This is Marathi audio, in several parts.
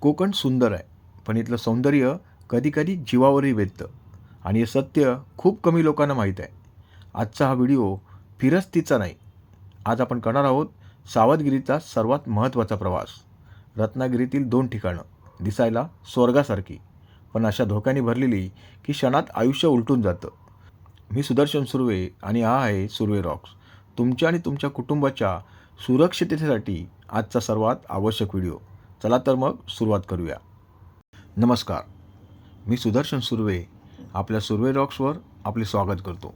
कोकण सुंदर आहे पण इथलं सौंदर्य कधीकधी जीवावरही वेधतं. आणि हे सत्य खूप कमी लोकांना माहीत आहे. आजचा हा व्हिडिओ फिरस्तीचा नाही. आज आपण करणार आहोत सावधगिरीचा सर्वात महत्त्वाचा प्रवास. रत्नागिरीतील दोन ठिकाणं दिसायला स्वर्गासारखी पण अशा धोक्याने भरलेली की क्षणात आयुष्य उलटून जातं. मी सुदर्शन सुर्वे आणि हा आहे सुर्वे रॉक्स. तुमच्या आणि तुमच्या कुटुंबाच्या सुरक्षिततेसाठी आजचा सर्वात आवश्यक व्हिडिओ. चला तर मग सुरुवात करूया. नमस्कार. मी सुदर्शन सुर्वे आपल्या सुर्वे रॉक्सवर आपले स्वागत करतो.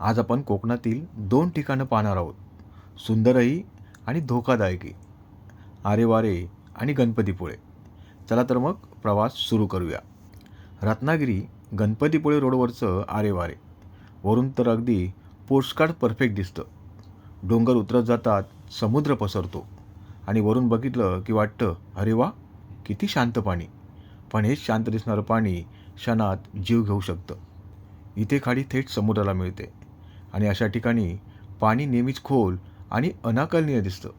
आज आपण कोकणातील दोन ठिकाणं पाहणार आहोत. सुंदरही आणि धोकादायकी आरेवारे आणि गणपतीपुळे. चला तर मग प्रवास सुरू करूया. रत्नागिरी गणपतीपुळे रोडवरचं आरेवारे. वरून तर अगदी पोस्टकार्ड परफेक्ट दिसतं. डोंगर उतरत जातात समुद्र पसरतो. आणि वरून बघितलं की वाटतं अरे वा किती शांत पाणी. पण हेच शांत दिसणारं पाणी क्षणात जीव घेऊ शकतं. इथे खाडी थेट समुद्राला मिळते. आणि अशा ठिकाणी पाणी नेहमीच खोल आणि अनाकलनीय दिसतं.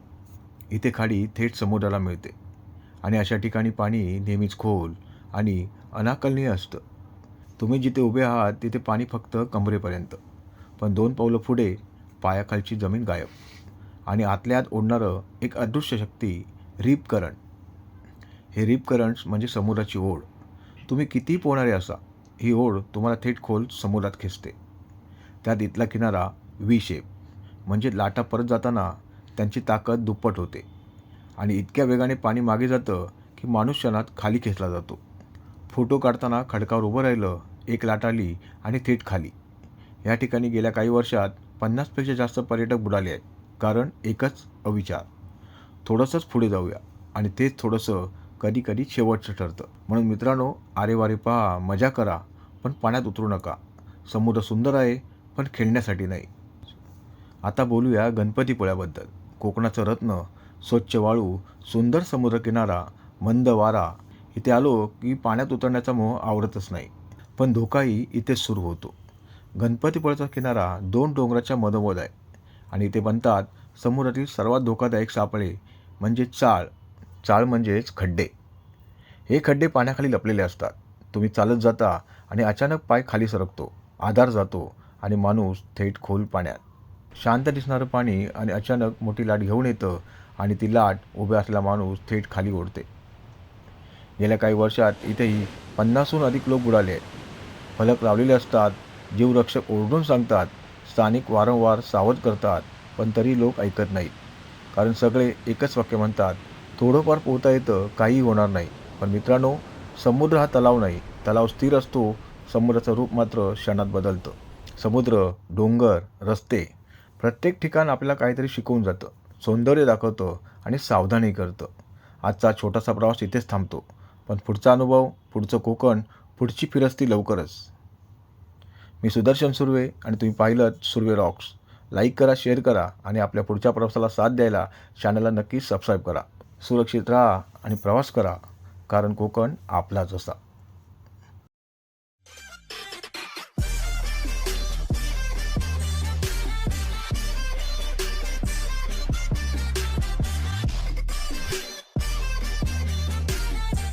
इथे खाडी थेट समुद्राला मिळते. आणि अशा ठिकाणी पाणी नेहमीच खोल आणि अनाकलनीय असतं. तुम्ही जिथे उभे आहात तिथे पाणी फक्त कमरेपर्यंत. पण दोन पावलं पुढे पायाखालची जमीन गायब. आणि आतल्या आत ओढणारं एक अदृश्य शक्ती रीप करंट हे रीप करंट्स म्हणजे समुद्राची ओढ. तुम्ही किती पोहणारे असा ही ओढ तुम्हाला थेट खोल समुद्रात खेचते. त्यात इथला किनारा व्ही शेप म्हणजे लाटा परत जाताना त्यांची ताकद दुप्पट होते. आणि इतक्या वेगाने पाणी मागे जातं की माणूस क्षणात खाली खेचला जातो. फोटो काढताना खडकावर उभं राहिलं एक लाट आली आणि थेट खाली. या ठिकाणी गेल्या काही वर्षात पन्नासपेक्षा जास्त पर्यटक बुडाले आहेत. कारण एकच अविचार. थोडंसंच पुढे जाऊया आणि तेच थोडंसं कधी कधी शेवटचं ठरतं. म्हणून मित्रांनो आरेवारे पहा मजा करा पण पाण्यात उतरू नका. समुद्र सुंदर आहे पण खेळण्यासाठी नाही. आता बोलूया गणपतीपुळ्याबद्दल. कोकणाचं रत्न स्वच्छ वाळू सुंदर समुद्रकिनारा मंद वारा. इथे आलो की पाण्यात उतरण्याचा मोह आवडतच नाही. पण धोकाही इथेच सुरू होतो. गणपतीपुळ्याचा किनारा दोन डोंगराच्या मधोमध आहे. आणि इथे बनतात समुद्रातील सर्वात धोकादायक सापळे म्हणजे चाळ. चाळ म्हणजेच खड्डे. हे खड्डे पाण्याखाली लपलेले असतात. तुम्ही चालत जाता आणि अचानक पाय खाली सरकतो. आधार जातो आणि माणूस थेट खोल पाण्यात. शांत दिसणारं पाणी आणि अचानक मोठी लाट घेऊन येतं आणि ती लाट उभ्या असलेला माणूस थेट खाली ओढते. गेल्या काही वर्षात इथेही पन्नासहून अधिक लोक बुडाले आहेत. फलक लावलेले असतात. जीवरक्षक ओरडून सांगतात स्थानिक वारंवार सावध करतात पण तरी लोक ऐकत नाहीत. कारण सगळे एकच वाक्य म्हणतात थोडंफार पोहता येतं काहीही होणार नाही. पण मित्रांनो समुद्र हा तलाव नाही. तलाव स्थिर असतो समुद्राचं रूप मात्र क्षणात बदलतं. समुद्र डोंगर रस्ते प्रत्येक ठिकाण आपल्याला काहीतरी शिकवून जातं सौंदर्य दाखवतं आणि सावधानही करतं. आजचा छोटासा प्रवास इथेच थांबतो. पण पुढचा अनुभव पुढचं कोकण पुढची फिरस्ती लवकरच. मी सुदर्शन सुर्वे आणि तुम्ही पाहिलं सुर्वे रॉक्स. लाईक करा शेअर करा आणि आपल्या पुढच्या प्रवासाला साथ द्यायला चॅनलला नक्की सबस्क्राईब करा. सुरक्षित राहा आणि प्रवास करा. कारण कोकण आपलाच असा.